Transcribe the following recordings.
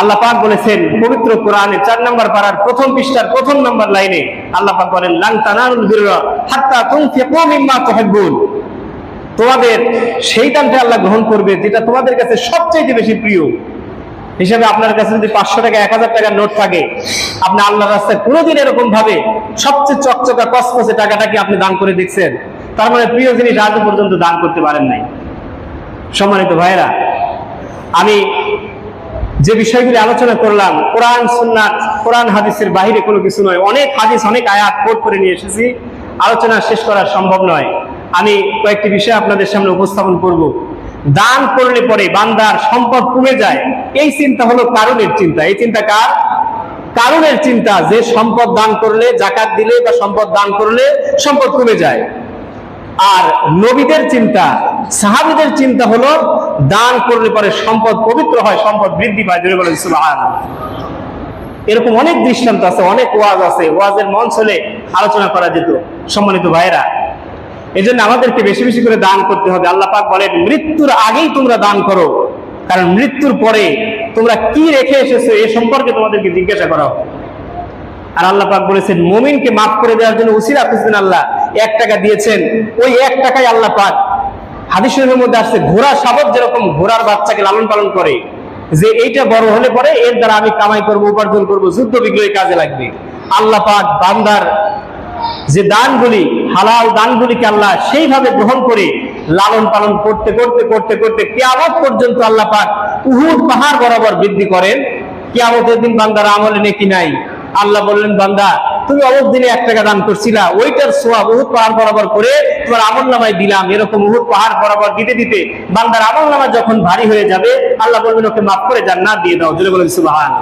আল্লাহ পাক বলেছেন, পবিত্র কোরআনে চার নম্বর পাড়ার প্রথম পৃষ্ঠার প্রথম নম্বর লাইনে আল্লাহ পাক বলেন, লাং তুহিব্বুন। তোমাদের সেই দানটা আল্লাহ গ্রহণ করবে যেটা তোমাদের কাছে সবচেয়ে বেশি প্রিয়। হিসাবে আপনার কাছে যদি পাঁচশো টাকা, এক হাজার টাকার নোট থাকে, আপনি আল্লাহ রাস্তায় কোনোদিন এরকম ভাবে সবচেয়ে চকচকা টাকাটা কি আপনি দান করে দেখছেন? তার মানে প্রিয় জিনিস আজও পর্যন্ত দান করতে পারেন নাই। সম্মানিত ভাইরা আমি যে বিষয়গুলি আলোচনা করলাম, কোরআন, সুন্নাত, কোরআন হাদিসের বাহিরে কোনো কিছু নয়। অনেক হাদিস, অনেক আয়াত কোট করে নিয়ে এসেছি। আলোচনা শেষ করা সম্ভব নয়। আমি কয়েকটি বিষয় আপনাদের সামনে উপস্থাপন করব। দান করলে পরে বান্দার সম্পদ কমে যায়। এই চিন্তা হলো কারণের চিন্তা। এই চিন্তা কার? কারণের চিন্তা যে সম্পদ দান করলে, জাকাত দিলে বা সম্পদ দান করলে সম্পদ কমে যায়। আর নবীদের চিন্তা সাহাবিদের চিন্তা হলো, দান করলে পরে সম্পদ পবিত্র হয়, সম্পদ বৃদ্ধি পায়, জোরে সুবহানাল্লাহ। এরকম অনেক দৃষ্টান্ত আছে, অনেক ওয়াজ আছে, ওয়াজের মঞ্চ হলে আলোচনা করা যেত সম্মানিত ভাইরা এই জন্য আমাদেরকে বেশি বেশি করে দান করতে হবে। আল্লাহ পাক বলেন, মৃত্যুর আগেই তোমরা দান করো, কারণ মৃত্যুর পরে তোমরা কি রেখে এসেছ এ সম্পর্কে তোমাদেরকে জিজ্ঞাসা করা আর আল্লাহ পাক বলেছেন, মুমিনকে মাফ করে দেওয়ার জন্য উসিরা খুঁজবেন আল্লাহ। এক টাকা দিয়েছেন, ওই এক টাকায় আল্লাহ পাক হাদিস শরীফের মধ্যে আসছে, ঘোড়া শাবক যেরকম ঘোড়ার বাচ্চাকে লালন পালন করে, যে এইটা বড় হলে পরে এর দ্বারা আমি কামাই করব, উপার্জন করব, যুদ্ধ বিগ্রহে কাজে লাগবে। আল্লাহ পাক বান্দার যে দানগুলি, হালাল দানগুলিকে আল্লাহ সেইভাবে গ্রহণ করে লালন পালন করতে করতে করতে করতে কেয়ামত পর্যন্ত আল্লাহ পাক উহুদ পাহাড় বরাবর বৃদ্ধি করেন। কেয়ামতের দিন বান্দার আমলে নেকি নাই। আল্লাহ বললেন, বান্দা তুমি অমুক দিনে এক টাকা দান করছিলা, ওইটার সোয়াব উহুদ পাহাড় বরাবর করে তোমার আমল নামায় দিলাম, এরকম উহুদ পাহাড় বরাবর দিতে দিতে বান্দার আমল নামা যখন ভারী হয়ে যাবে, আল্লাহ বলবেন, ওকে মাফ করে জান্নাত দিয়ে দাও। জুড়ে বলেন সুবাহান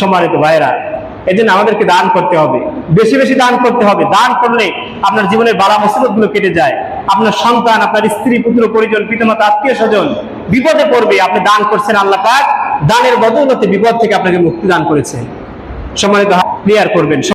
সম্মানিত ভাইরা এই জন্য আমাদেরকে দান করতে হবে। বেশি বেশি দান করতে হবে। দান করলে আপনার জীবনের বালা মুসিবতগুলো কেটে যায়। আপনার সন্তান, আপনার স্ত্রী, পুত্র, পরিজন, পিতামাতা, আত্মীয় স্বজন বিপদে পড়বে। আপনি দান করছেন আল্লাহ পাক, দানের বদৌলতে বিপদ থেকে আপনাকে মুক্তি দান করেছেন সম্মানিত ক্লিয়ার করবেন।